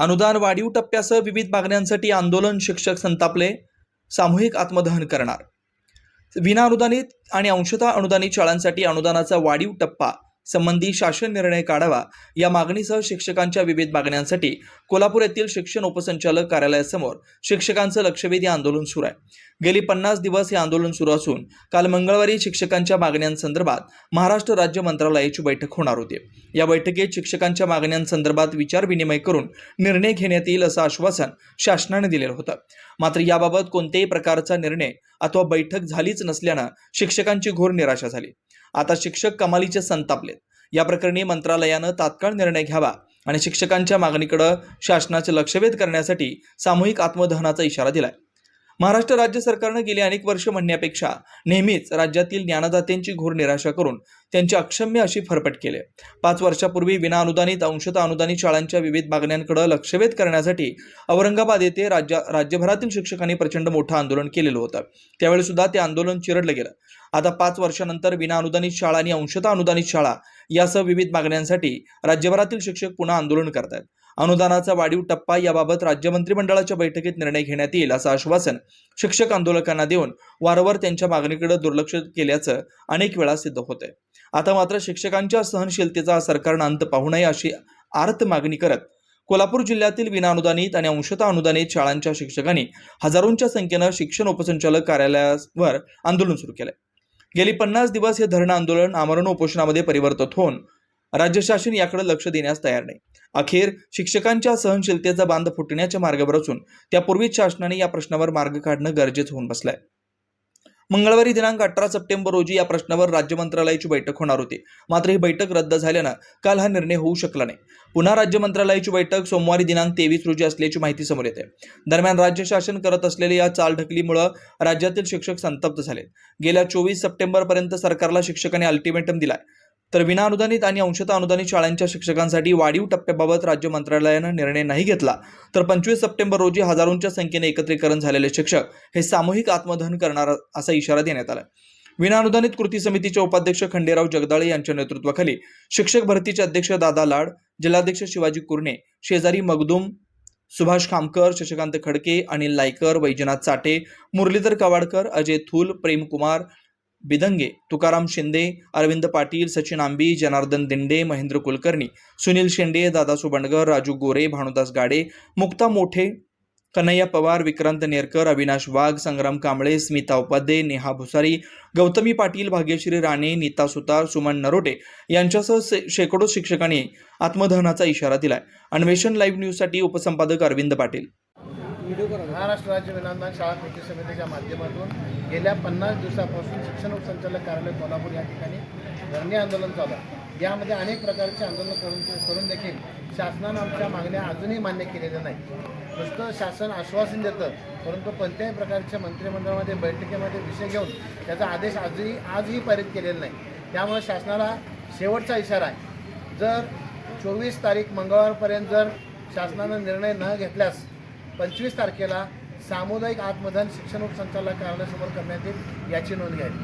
अनुदान वाढीव टप्प्यासह विविध मागण्यांसाठी आंदोलन शिक्षक संतापले सामूहिक आत्मदहन करणार. विना अनुदानित आणि अंशतः अनुदानित शाळांसाठी अनुदानाचा वाढीव टप्पा संबंधी शासन निर्णय काढावा या मागणीसह शिक्षकांच्या विविध मागण्यांसाठी कोल्हापूर येथील शिक्षण उपसंचालक कार्यालयासमोर शिक्षकांचं लक्षवेधी आंदोलन सुरू आहे. गेली पन्नास दिवस हे आंदोलन सुरू असून काल मंगळवारी शिक्षकांच्या मागण्यांसंदर्भात महाराष्ट्र राज्य मंत्रालयाची बैठक होणार होती. या बैठकीत शिक्षकांच्या मागण्यांसंदर्भात विचारविनिमय करून निर्णय घेण्यात येईल असं आश्वासन शासनाने दिलेलं होतं. मात्र याबाबत कोणत्याही प्रकारचा निर्णय अथवा बैठक झालीच नसल्यानं शिक्षकांची घोर निराशा झाली. आता शिक्षक कमालीचे संतापलेत. या प्रकरणी मंत्रालयानं तात्काळ निर्णय घ्यावा आणि शिक्षकांच्या मागणीकडे शासनाचे लक्षवेध करण्यासाठी सामूहिक आत्मदहनाचा इशारा दिलाय. महाराष्ट्र राज्य सरकारनं गेली अनेक वर्ष म्हणण्यापेक्षा नेहमीच राज्यातील ज्ञानदात्यांची घोर निराशा करून त्यांची अक्षम्य अशी फरफट केली. पाच वर्षापूर्वी विनाअनुदानित अंशतः अनुदानित शाळांच्या विविध मागण्यांकडे लक्षवेध करण्यासाठी औरंगाबाद येथे राज्य राज्यभरातील शिक्षकांनी प्रचंड मोठं आंदोलन केलेलं होतं. त्यावेळी सुद्धा ते आंदोलन चिरडलं गेलं. आता पाच वर्षानंतर विनाअनुदानित शाळा आणि अंशतः अनुदानित शाळा यासह विविध मागण्यांसाठी राज्यभरातील शिक्षक पुन्हा आंदोलन करतायत. अनुदानाचा वाढीव टप्पा याबाबत राज्य मंत्रिमंडळाच्या बैठकीत निर्णय घेण्यात येईल असं आश्वासन शिक्षक आंदोलकांना देऊन वारंवार त्यांच्या मागणीकडे दुर्लक्ष केल्याचं अनेक वेळा सिद्ध होतंय. आता मात्र शिक्षकांच्या सहनशीलतेचा सरकारनं अंत पाहू नये अशी आर्त मागणी करत कोल्हापूर जिल्ह्यातील विनाअनुदानित आणि अंशतः अनुदानित शाळांच्या शिक्षकांनी हजारोंच्या संख्येनं शिक्षण उपसंचालक कार्यालयावर आंदोलन सुरू केलंय. गेली पन्नास दिवस हे धरणं आंदोलन आमरण उपोषणामध्ये परिवर्तित होऊन राज्य शासन याकडे लक्ष देण्यास तयार नाही. अखेर शिक्षकांच्या सहनशीलतेचा बांध फुटण्याच्या मार्गावर असून त्यापूर्वीच शासनाने या प्रश्नावर मार्ग काढणं गरजेचं होऊन बसलंय. मंगळवारी दिनांक अठरा सप्टेंबर रोजी या प्रश्नावर राज्य मंत्रालयाची बैठक होणार होती. मात्र ही बैठक रद्द झाल्यानं काल हा निर्णय होऊ शकला नाही. पुन्हा राज्य मंत्रालयाची बैठक सोमवारी दिनांक तेवीस रोजी असल्याची माहिती समोर येते. दरम्यान राज्य शासन करत असलेल्या या चालढकलीमुळं राज्यातील शिक्षक संतप्त झाले गेल्या चोवीस सप्टेंबरपर्यंत सरकारला शिक्षकांनी अल्टिमेटम दिलाय. तर विनाअनुदानित आणि अंशतः अनुदानित शाळांच्या शिक्षकांसाठी वाढीव टप्प्याबाबत राज्य मंत्रालयानं निर्णय नाही घेतला. तर पंचवीस सप्टेंबर रोजी हजारोंच्या संख्येने एकत्रीकरण झालेले शिक्षक हे सामूहिक आत्मदहन करणार असा इशारा देण्यात आला. विनाअनुदानित कृती समितीचे उपाध्यक्ष खंडेराव जगदाळे यांच्या नेतृत्वाखाली शिक्षक भरतीचे अध्यक्ष दादा लाड जिल्हाध्यक्ष शिवाजी कुर्णे शेजारी मगदूम सुभाष खामकर शशिकांत खडके अनिल लायकर वैजनाथ चाटे मुरलीधर कवाडकर अजय थूल प्रेमकुमार बिदंगे तुकाराम शिंदे अरविंद पाटील सचिन आंबी जनार्दन दिंडे महेंद्र कुलकर्णी सुनील शेंडे दादा बंडगर राजू गोरे भानुदास गाडे मुक्ता मोठे कन्हैया पवार विक्रांत नेरकर अविनाश वाघ संग्राम कांबळे स्मिता उपाध्ये नेहा भुसारी गौतमी पाटील भाग्यश्री राणे नीता सुतार सुमन नरोटे यांच्यासह से- शेकडो शिक्षकांनी आत्मदहनाचा इशारा दिलाय. अन्वेषण लाईव्ह न्यूजसाठी उपसंपादक अरविंद पाटील. महाराष्ट्र राज्य विनांदन शाळा कृती समितीच्या माध्यमातून गेल्या पन्नास दिवसापासून शिक्षण उपसंचालक कार्यालय कोल्हापूर या ठिकाणी धरणे आंदोलन चालू आहे. यामध्ये अनेक प्रकारचे आंदोलन करून करून देखील शासनानं आमच्या मागण्या अजूनही मान्य केलेल्या नाही नुसतं शासन आश्वासन देतं परंतु कोणत्याही प्रकारच्या मंत्रिमंडळामध्ये बैठकीमध्ये विषय घेऊन त्याचा आदेश आजही आजही पारित केलेला नाही. त्यामुळे शासनाला शेवटचा इशारा आहे. जर चोवीस तारीख मंगळवारपर्यंत जर शासनानं निर्णय न घेतल्यास पंचवीस तारखेला सामुदायिक आत्मदान शिक्षण उपसंचालक कार्यालयासमोर करण्यात येईल याची नोंद घ्यावी.